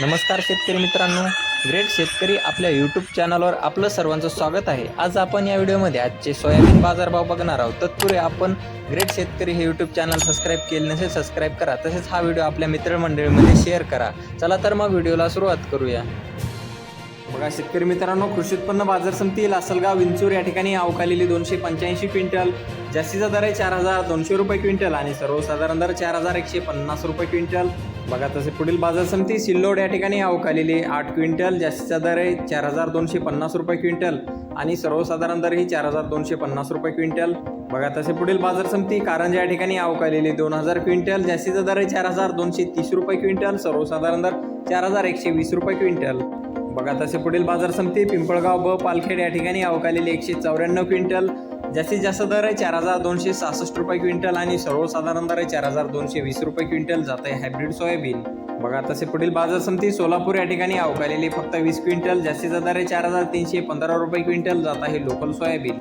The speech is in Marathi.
नमस्कार शेतकरी मित्रांनो. ग्रेट शेतकरी आपल्या यूट्यूब चॅनलवर आपलं सर्वांचं स्वागत आहे. आज आपण या व्हिडिओमध्ये आजचे सोयाबीन बाजारभाव बघणार आहोत. तत्पूर्वी आपण ग्रेट शेतकरी हे यूट्यूब चॅनल सबस्क्राईब केले नसेल सबस्क्राईब करा. तसेच हा व्हिडिओ आपल्या मित्रमंडळीमध्ये शेअर करा. चला तर मग व्हिडिओला सुरुवात करूया. बघा शेतकरी मित्रांनो कृषी उत्पन्न बाजार समिती लासलगाव विंचूर या ठिकाणी अवकालेली दोनशे पंच्याऐंशी क्विंटल जास्तीचा दर आहे चार हजार दोनशे रुपये क्विंटल आणि सर्वसाधारण दर चार हजार एकशे पन्नास रुपये क्विंटल. बघा तसे पुढील बाजार समिती सिल्लोड या ठिकाणी अवकालेली आठ क्विंटल जास्तीचा दर आहे चार हजार दोनशे पन्नास रुपये क्विंटल आणि सर्वसाधारण दर ही चार हजार दोनशे पन्नास रुपये क्विंटल. बघा तसे पुढील बाजार समिती कारंजा या ठिकाणी अवकालेली दोन हजार क्विंटल जास्तीचा दर आहे चार हजार दोनशे तीस रुपये क्विंटल सर्वसाधारण दर चार हजार एकशे वीस रुपये क्विंटल. बघा तसे पुढील बाजार समिती पिंपळगाव ब पालखेड या ठिकाणी अवकालेली एकशे चौऱ्याण्णव क्विंटल. जास्तीत जास्त दर आहे चार हजार दोनशे सहासष्ट रुपये क्विंटल आणि सर्वसाधारण दर आहे चार हजार दोनशे वीस रुपये क्विंटल जात आहे हायब्रिड सोयाबीन. बघा तसे पुढील बाजार समिती सोलापूर या ठिकाणी अवकालेली फक्त वीस क्विंटल जास्तीचा दर आहे चार हजार तीनशे पंधरा रुपये क्विंटल जात आहे लोकल सोयाबीन.